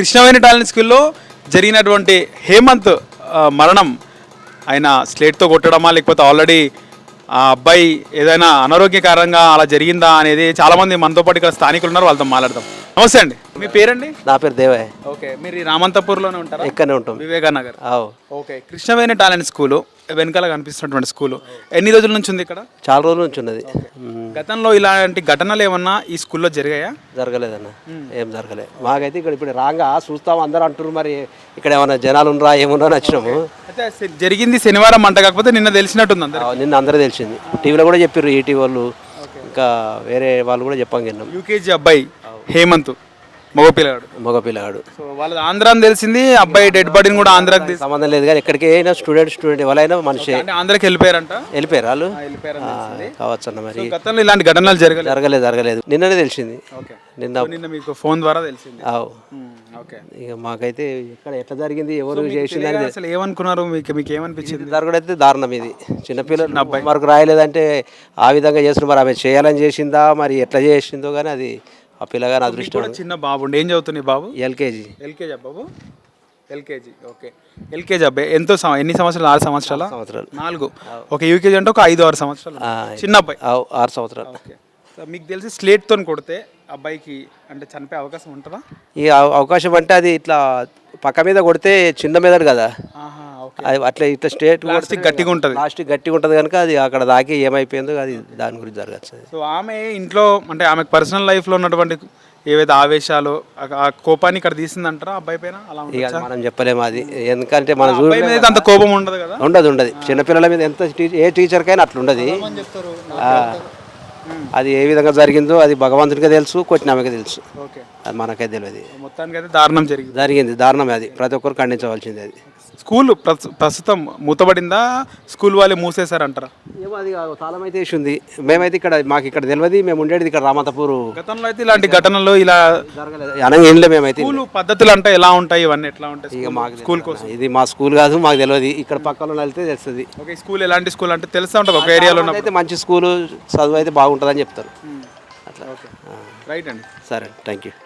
Krishnaveni talent స్కూల్లో జరిగినటువంటి హేమంత్ మరణం ఆయన స్లేట్తో కొట్టడమా లేకపోతే ఆల్రెడీ ఆ అబ్బాయి ఏదైనా అనారోగ్య కారణంగా అలా జరిగిందా అనేది చాలామంది మనతో పాటు ఇక్కడ స్థానికులు ఉన్నారు వాళ్ళతో మాట్లాడదాం. నమస్తే అండి. మీ పేరండి? నా పేరు దేవయ్య. ఓకే మీరు ఈ రామంతపూర్లోనే ఉంటారా? ఇక్కడనే ఉంటాం. Vivekanagar okay Krishnaveni talent school వెనకాల కనిపిస్తున్నటువంటి స్కూలు. ఎన్ని రోజుల నుంచి ఉంది ఇక్కడ? చాలా రోజుల నుంచి ఉన్నది. గతంలో ఇలాంటి ఘటనలు ఏమన్నా ఈ స్కూల్లో జరిగాయా? జరగలేదన్న. ఏం జరగలేదు. మాకైతే ఇక్కడ ఇప్పుడు రాగా చూస్తాం అందరూ అంటారు మరి ఇక్కడ ఏమైనా జనాలు ఉండరా ఏమున్నా వచ్చినాము. అయితే జరిగింది శనివారం అంట కాకపోతే నిన్న తెలిసినట్టుంది నిన్న అందరూ తెలిసింది. టీవీలో కూడా చెప్పారు ఈటీ వాళ్ళు. ఇంకా వేరే వాళ్ళు కూడా చెప్పాం యూకేజీ అబ్బాయి. హేమంత్ మగపిల్లగాడు మగ పిల్లగాడు సో వాళ్ళది ఆంధ్ర అని తెలిసింది అబ్బాయి డెడ్ బాడీని కూడా ఆంధ్రాకి సంబంధం లేదు కానీ ఎక్కడికి అయినా స్టూడెంట్ స్టూడెంట్ ఎవరైనా మనిషి. అంటే ఆంధ్రాకి వెళ్ళిపోయారంట? వెళ్ళిపోయారు వాళ్ళు. కావచ్చు అన్న మరి. గతంలో ఇలాంటి ఘటనలు జరగలేదు? జరగలేదు జరగలేదు. నిన్ననే తెలిసింది. నిన్న నిన్న మీకు ఫోన్ ద్వారా తెలిసింది? ఆవు ఓకే. ఇక మాకైతే ఎక్కడ ఎట్లా జరిగింది ఎవరు చేసిందని అసలు ఏమనుకున్నారు? మీకు మీకు ఏమనిపించింది? జరగడైతే దారుణం ఇది. చిన్నపిల్లలు మనకు రాయలేదంటే ఆ విధంగా చేస్తున్నారు. మరి ఆమె చేయాలని చేసిందా? మరి ఎట్లా చేసిందో కానీ అది ఆ పిల్లగాని అదృష్టం. చిన్న బాబు ఉండే. ఏం చదువుతుంది బాబు? ఎల్కేజీ. ఎల్కేజీ బాబు. LKG okay. ఎల్కేజీ అబ్బాయి ఎంతో ఎన్ని సంవత్సరాలు? ఆరు సంవత్సరాల? సంవత్సరాలు. నాలుగు. ఒక యూకేజీ అంటే ఒక ఐదు ఆరు సంవత్సరాలు చిన్న అబ్బాయి. ఆరు సంవత్సరాలు. ఓకే. మీకు తెలిసి స్లేట్తో కొడితే అబ్బాయికి అంటే చనిపోయే అవకాశం ఉంటుందా? ఈ అవ- అవకాశం అంటే అది ఇట్లా పక్క మీద కొడితే చిన్న మెదడు కదా. అది అట్లా ఇట్లా స్టేట్ ప్లాస్టిక్ గట్టిగా ఉంటుంది. లాస్ట్ గట్టిగా ఉంటుంది కనుక అది అక్కడ దాకి ఏమైపోయిందో అది దాని గురించి జరగచ్చు. సో ఆమె ఇంట్లో అంటే ఆమెకు పర్సనల్ లైఫ్లో ఉన్నటువంటి ఏవైతే ఆవేశాలు ఆ- కోపాన్ని ఇక్కడ తీసిందంటారా? అబ్బాయి పైన అలా మనం చెప్పలేము అది. ఎందుకంటే మనం మీద అంత కోపం ఉండదు కదా? ఉండదు ఉండదు. చిన్నపిల్లల మీద ఎంత ఏ టీచర్కైనా అట్లా ఉండదు అది ఏ విధంగా జరిగిందో అది భగవంతుడికి తెలుసు కొట్టిన ఆమెకి తెలుసు. ఓకే అది మనకైతే తెలియదు. మొత్తానికి అయితే దారుణం జరిగింది. జరిగింది దారుణమే అది. ప్రతి ఒక్కరు ఖండించవలసింది అది. స్కూల్ ప్రస్తు- ప్రస్తుతం మూతబడిందా స్కూల్ వాళ్ళే మూసేశారంటారా? ఏమో అది తాళం అయితే వేసి ఉంది మేమైతే ఇక్కడ మాకు ఇక్కడ తెలియదు మేము ఉండేది ఇక్కడ రామంతపూర్. గతంలో అయితే ఇలాంటి ఘటనలు ఇలా జరగలేదు. అనగా ఏంలే మేమైతే. స్కూల్ పద్ధతులు అంటే ఎలా ఉంటాయి ఇవన్నీ ఎట్లా ఉంటాయి? ఇక స్కూల్- మాకు స్కూల్. కోసం. ఇది మా స్కూల్ కాదు మాకు తెలియదు ఇక్కడ పక్కన వెళ్తే తెలుస్తుంది. ఓకే స్కూల్ ఎలాంటి స్కూల్ అంటే తెలుసా ఉంటుంది ఒక ఏరియాలో అయితే మంచి స్కూల్ చదువు అయితే బాగుంటుందని చెప్తారు. అట్లా. రైట్ అండి. సరే థ్యాంక్ యూ